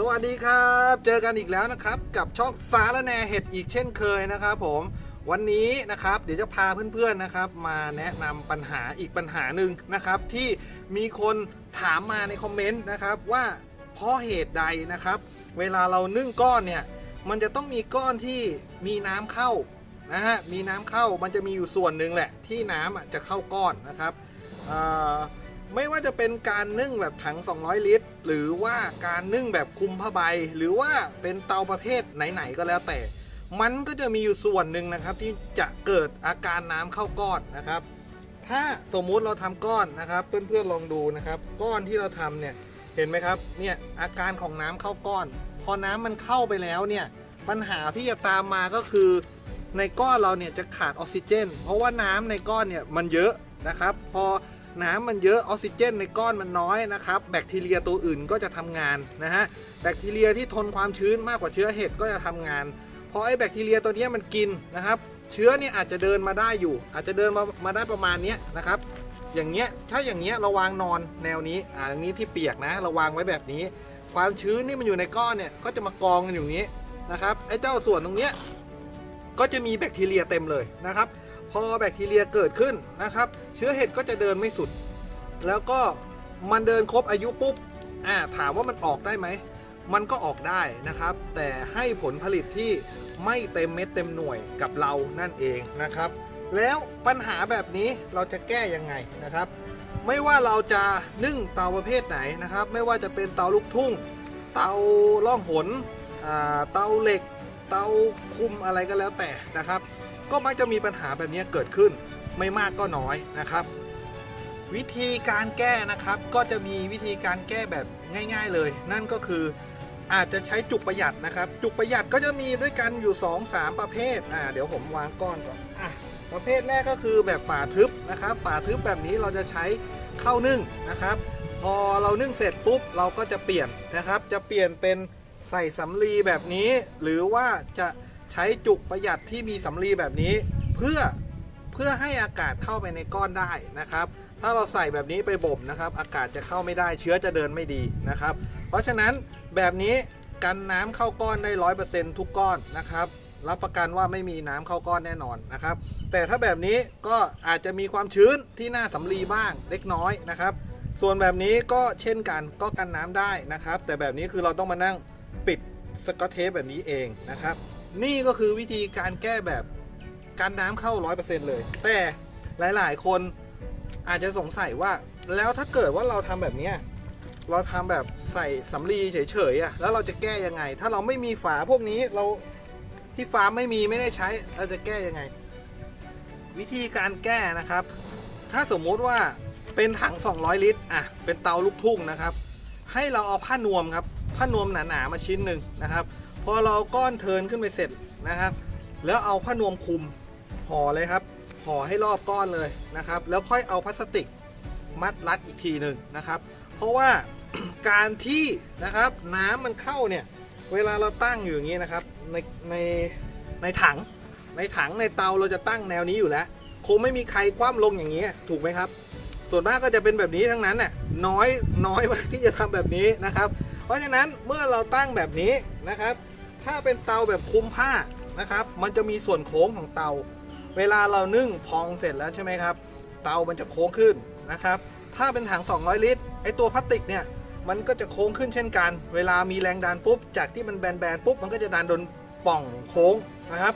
สวัสดีครับ เจอกันอีกแล้วนะครับกับช่องสารแนเห็ดอีกเช่นเคยนะครับผมวันนี้นะครับเดี๋ยวจะพาเพื่อนๆนะครับมาแนะนำปัญหาอีกปัญหาหนึ่งนะครับที่มีคนถามมาในคอมเมนต์นะครับว่าเพราะเหตุใดนะครับ เวลาเรานึ่งก้อนเนี่ยมันจะต้องมีก้อนที่มีน้ำเข้านะฮะมีน้ำเข้ามันจะมีอยู่ส่วนหนึ่งแหละที่น้ำอะจะเข้าก้อนนะครับอ่า ไม่ว่าจะเป็นการนึ่งแบบถัง 200 ลิตร หรือว่าการนึ่งแบบคุมผ้าใบ หรือว่าเป็นเตาประเภทไหนๆก็แล้วแต่ มันก็จะมีอยู่ส่วนหนึ่งนะครับที่จะเกิดอาการน้ำเข้าก้อนนะครับ ถ้าสมมุติเราทำก้อนนะครับ เพื่อนๆลองดูนะครับ ก้อนที่เราทำเนี่ยเห็นไหมครับเนี่ยอาการของน้ำเข้าก้อน พอน้ำมันเข้าไปแล้วเนี่ยปัญหาที่จะตามมาก็คือ ในก้อนเราเนี่ยจะขาดออกซิเจน เพราะว่าน้ำในก้อนเนี่ยมันเยอะนะครับ พอ น้ำมันเยอะออกซิเจนในก้อนมันน้อยนะครับ แบคทีเรียตัวอื่นก็จะทำงานนะฮะแบคทีเรียที่ทนความชื้นมากกว่าเชื้อเห็ดก็จะทำงานพอไอ้แบคทีเรียตัวนี้มันกินนะครับ เชื้อเนี่ยอาจจะเดินมาได้อยู่ อาจจะเดินมามาได้ประมาณนี้นะครับ อย่างเงี้ยถ้าอย่างเงี้ยเราวางนอนแนวนี้อ่าอย่างนี้ที่เปียกนะเราวางไว้แบบนี้ ความชื้นนี่มันอยู่ในก้อนเนี่ยก็จะมากองกันอยู่นี้นะครับไอ้เจ้าส่วนตรงเนี้ยก็จะมีแบคทีเรียเต็มเลยนะครับ พอแบคทีเรียเกิดขึ้นนะครับ เชื้อเห็ดก็จะเดินไม่สุด แล้วก็มันเดินครบอายุปุ๊บอ่าถามว่ามันออกได้ไหม มันก็ออกได้นะครับ แต่ให้ผลผลิตที่ไม่เต็มเม็ดเต็มหน่วยกับเรานั่นเองนะครับ แล้วปัญหาแบบนี้เราจะแก้ยังไงนะครับ ไม่ว่าเราจะนึ่งเตาประเภทไหนนะครับ ไม่ว่าจะเป็นเตาลูกทุ่ง เตาล่องหนเตาเหล็ก เตาคุมอะไรก็แล้วแต่นะครับ ก็มักจะมีปัญหาแบบนี้เกิดขึ้นไม่มากก็น้อยนะครับ วิธีการแก้นะครับก็จะมีวิธีการแก้แบบง่าย ๆเลย นั่นก็คืออาจจะใช้จุกประหยัดนะครับ จุกประหยัดก็จะมีด้วยกันอยู่ 2-3 ประเภทอ่าเดี๋ยวผมวางก้อนก่อนอะประเภทแรกก็คือแบบฝาทึบนะครับ ฝาทึบแบบนี้เราจะใช้เข้านึ่งนะครับ พอเรานึ่งเสร็จปุ๊บเราก็จะเปลี่ยนนะครับ จะเปลี่ยนเป็นใส่สำลีแบบนี้ หรือว่าจะ ใช้จุกประหยัดที่มีสำลีแบบนี้ เพื่อเพื่อให้อากาศเข้าไปในก้อนได้นะครับ ถ้าเราใส่แบบนี้ไปบ่มนะครับ อากาศจะเข้าไม่ได้เชื้อจะเดินไม่ดีนะครับ เพราะฉะนั้นแบบนี้กันน้ำเข้าก้อนได้ร้อยเปอร์เซ็นทุกก้อนนะครับรับประกันว่าไม่มีน้ำเข้าก้อนแน่นอนนะครับ แต่ถ้าแบบนี้ก็อาจจะมีความชื้นที่หน้าสำลีบ้างเล็กน้อยนะครับ ส่วนแบบนี้ก็เช่นกันก็กันน้ำได้นะครับ แต่แบบนี้คือเราต้องมานั่งปิดสกอตเทปแบบนี้เองนะครับ นี่ก็คือวิธีการแก้แบบกันน้ำเข้า 100%เลย แต่หลาย ๆ คนอาจจะสงสัยว่าแล้วถ้าเกิดว่าเราทำแบบเนี้ยเราทำแบบใส่สำลีเฉยๆอะแล้วเราจะแก้ยังไง ถ้าเราไม่มีฝาพวกนี้เราที่ฟาร์มไม่มีไม่ได้ใช้เราจะแก้ยังไง วิธีการแก้นะครับ ถ้าสมมุติว่าเป็นถัง 200 ลิตรอะเป็นเตาลูกทุ่งนะครับ ให้เราเอาผ้านวมครับผ้านวมหนาๆมาชิ้นหนึ่งนะครับ พอเราก้อนเทินขึ้นไปเสร็จนะครับ แล้วเอาผ้านวมคุมห่อเลยครับห่อให้รอบก้อนเลยนะครับ แล้วค่อยเอาพลาสติกมัดรัดอีกทีหนึ่งนะครับ เพราะว่าการที่นะครับน้ำมันเข้าเนี่ยเวลาเราตั้งอยู่อย่างนี้นะครับในในในถัง ในถังในเตาเราจะตั้งแนวนี้อยู่แล้ว คงไม่มีใครคว่ำลงอย่างนี้ถูกไหมครับ ส่วนมากก็จะเป็นแบบนี้ทั้งนั้นน่ะน้อยน้อยมากที่จะทำแบบนี้นะครับ เพราะฉะนั้นเมื่อเราตั้งแบบนี้นะครับ ถ้าเป็นเตาแบบคุมผ้านะครับ มันจะมีส่วนโค้งของเตา เวลาเรานึ่งพองเสร็จแล้วใช่ไหมครับ เตามันจะโค้งขึ้นนะครับ ถ้าเป็นถัง 200 ลิตร ไอตัวพลาสติกเนี่ย มันก็จะโค้งขึ้นเช่นกัน เวลามีแรงดันปุ๊บ จากที่มันแบนๆปุ๊บ มันก็จะดันโดนป่องโค้งนะครับ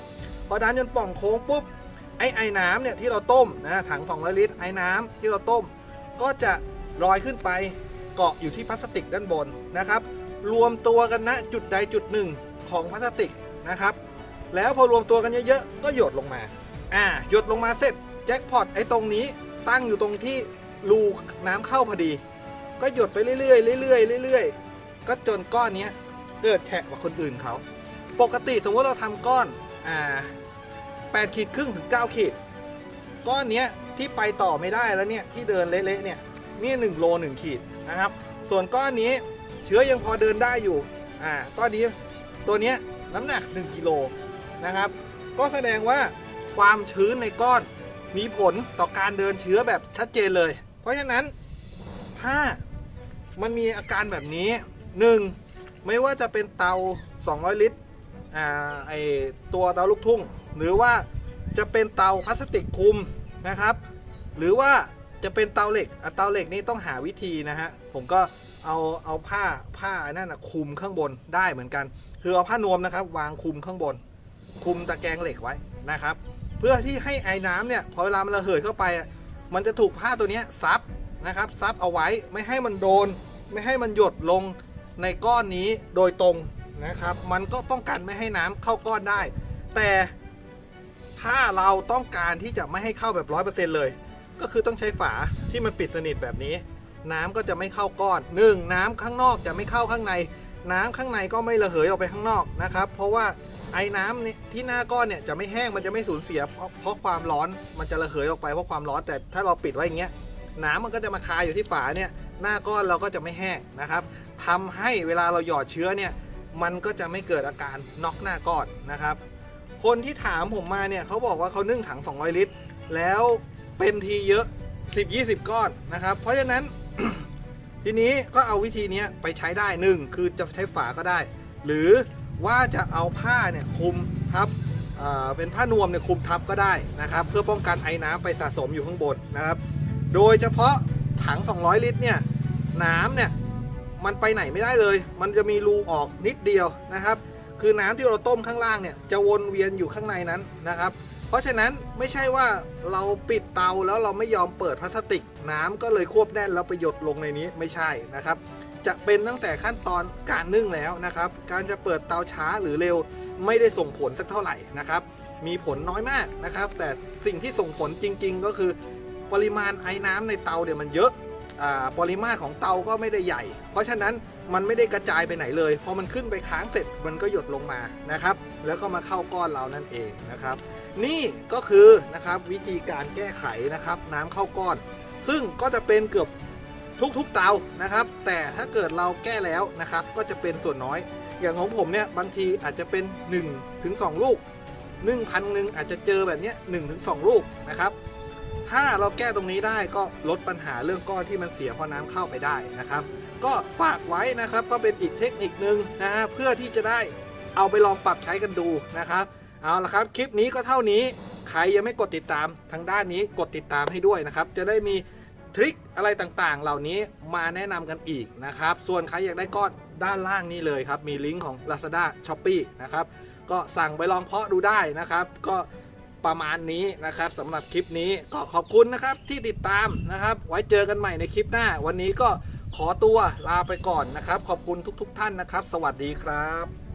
พอดันจนป่องโค้งปุ๊บ ไอไอน้ำเนี่ยที่เราต้มนะถัง 200 ลิตร ไอน้ำที่เราต้ม ก็จะลอยขึ้นไปเกาะอยู่ที่พลาสติกด้านบนนะครับ รวมตัวกันณจุดใดจุดหนึ่ง ของพลาสติกนะครับ แล้วพอรวมตัวกันเยอะๆ ก็หยดลงมา อ่า หยดลงมาเสร็จแจ็คพอตไอ้ตรงนี้ตั้งอยู่ตรงที่รูน้ำเข้าพอดี ก็หยดไปเรื่อยๆเรื่อยๆเรื่อยๆ ก็จนก้อนเนี้ยเกิดแฉะกว่าคนอื่นเขา ปกติสมมติเราทำก้อน อ่า8ขีดครึ่งถึง9ขีด ก้อนเนี้ยที่ไปต่อไม่ได้แล้วเนี่ยที่เดินเละๆเนี่ยนี่หนึ่งโลหนึ่งขีดนะครับ ส่วนก้อนนี้เชื้อยังพอเดินได้อยู่ อ่าก้อนนี้ ตัวเนี้ยน้ำหนัก 1กิโลนะครับ ก็แสดงว่าความชื้นในก้อนมีผลต่อการเดินเชื้อแบบชัดเจนเลย เพราะฉะนั้นถ้ามันมีอาการแบบนี้หนึ่งไม่ว่าจะเป็นเตา 200 ลิตรอ่าไอตัวเตาลูกทุ่ง หรือว่าจะเป็นเตาพลาสติกคุมนะครับ หรือว่าจะเป็นเตาเหล็กอะเตาเหล็กนี่ต้องหาวิธีนะฮะ ผมก็เอาเอาผ้าผ้านั่นนะคุมข้างบนได้เหมือนกัน คือเอาผ้านวมนะครับ วางคุมข้างบน คุมตะแกรงเหล็กไว้นะครับ เพื่อที่ให้ไอ้น้ำเนี่ยพอเวลามันระเหยเข้าไป มันจะถูกผ้าตัวนี้ซับนะครับซับเอาไว้ไม่ให้มันโดน ไม่ให้มันหยดลงในก้อนนี้โดยตรงนะครับ มันก็ป้องกันไม่ให้น้ำเข้าก้อนได้ แต่ถ้าเราต้องการที่จะไม่ให้เข้าแบบร้อยเปอร์เซ็นต์เลย ก็คือต้องใช้ฝาที่มันปิดสนิทแบบนี้ น้ำก็จะไม่เข้าก้อนหนึ่งน้ำข้างนอกจะไม่เข้าข้างใน น้ำข้างในก็ไม่ระเหยออกไปข้างนอกนะครับ เพราะว่าไอ้น้ำนี่ที่หน้าก้อนเนี่ยจะไม่แห้งมันจะไม่สูญเสียเพราะเพราะความร้อนมันจะระเหยออกไปเพราะความร้อนแต่ถ้าเราปิดไว้อย่างเงี้ยน้ำมันก็จะมาคาอยู่ที่ฝาเนี่ยหน้าก้อนเราก็จะไม่แห้งนะครับทำให้เวลาเราหยอดเชื้อเนี่ยมันก็จะไม่เกิดอาการน็อกหน้าก้อนนะครับ คนที่ถามผมมาเนี่ยเขาบอกว่าเขานึ่งถัง 200 ลิตร แล้วเป็นทีเยอะ 10-20 ก้อนนะครับ เพราะฉะนั้น ทีนี้ก็เอาวิธีนี้ไปใช้ได้หนึ่งคือจะใช้ฝาก็ได้ หรือว่าจะเอาผ้าเนี่ยคลุมทับเเป็นผ้านวมเนี่ยคลุมทับก็ได้นะครับ เพื่อป้องกันไอ้น้ำไปสะสมอยู่ข้างบนนะครับ โดยเฉพาะถัง 200 ลิตรเนี่ยน้ำเนี่ยมันไปไหนไม่ได้เลย มันจะมีรูออกนิดเดียวนะครับ คือน้ำที่เราต้มข้างล่างเนี่ยจะวนเวียนอยู่ข้างในนั้นนะครับ เพราะฉะนั้นไม่ใช่ว่าเราปิดเตาแล้วเราไม่ยอมเปิดพลาสติก น้ำก็เลยควบแน่นแล้วไปหยดลงในนี้ไม่ใช่นะครับ จะเป็นตั้งแต่ขั้นตอนการนึ่งแล้วนะครับ การจะเปิดเตาช้าหรือเร็วไม่ได้ส่งผลสักเท่าไหร่นะครับ มีผลน้อยมากนะครับ แต่สิ่งที่ส่งผลจริง ๆ ก็คือ ปริมาณไอ้น้ำในเตาเนี่ยมันเยอะอปริมาตรของเตาก็ไม่ได้ใหญ่ เพราะฉะนั้น มันไม่ได้กระจายไปไหนเลยพอมันขึ้นไปค้างเสร็จมันก็หยดลงมานะครับ แล้วก็มาเข้าก้อนเรานั่นเองนะครับ นี่ก็คือนะครับวิธีการแก้ไขนะครับ น้ำเข้าก้อน ซึ่งก็จะเป็นเกือบทุกๆเตานะครับ แต่ถ้าเกิดเราแก้แล้วนะครับ ก็จะเป็นส่วนน้อย อย่างของผมเนี่ยบางทีอาจจะเป็น1ถึง2ลูกนึ่งพันหนึ่งอาจจะเจอแบบนี้หนึ่งถึงสองลูกนะครับ ถ้าเราแก้ตรงนี้ได้ก็ลดปัญหาเรื่องก้อนที่มันเสียเพราะน้ำเข้าไปได้นะครับ ก็ฝากไว้นะครับ ก็เป็นอีกเทคนิคนึงนะฮะเพื่อที่จะได้เอาไปลองปรับใช้กันดูนะครับ เอาละครับ คลิปนี้ก็เท่านี้ ใครยังไม่กดติดตามทางด้านนี้กดติดตามให้ด้วยนะครับ จะได้มีทริคอะไรต่างๆ เหล่านี้มาแนะนำกันอีกนะครับ ส่วนใครอยากได้ก้อนด้านล่างนี้เลยครับ มีลิงก์ของ Lazada s h o p e e นะครับ ก็สั่งไปลองเพาะดูได้นะครับ ก็ประมาณนี้นะครับสำหรับคลิปนี้ก็ขอบคุณนะครับที่ติดตามนะครับ ไว้เจอกันใหม่ในคลิปหน้า วันนี้ก็ ขอตัวลาไปก่อนนะครับ ขอบคุณทุก ๆ ท่านนะครับ สวัสดีครับ